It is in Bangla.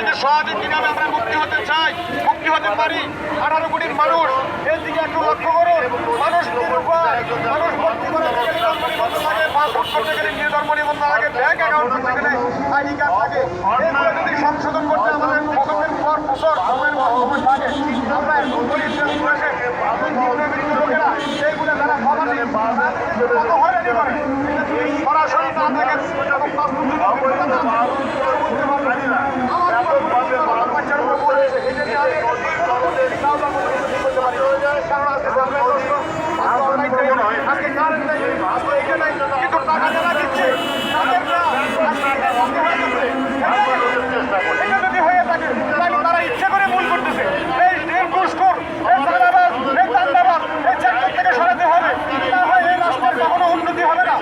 থেকে সহজে কীভাবে আমরা মুক্তি হতে চাই? মুক্তি হতে পারি? আঠারো কোটির মানুষ এর দিকে একটু লক্ষ্য করুন। মানুষ মানুষ ভর্তি করার লাগে পাসপোর্ট করতে গেলে নিবন্ধন ব্যাংক অ্যাকাউন্ট করতে গেলে আইডি কার্ড সংশোধন দুর্নীতি হবে না।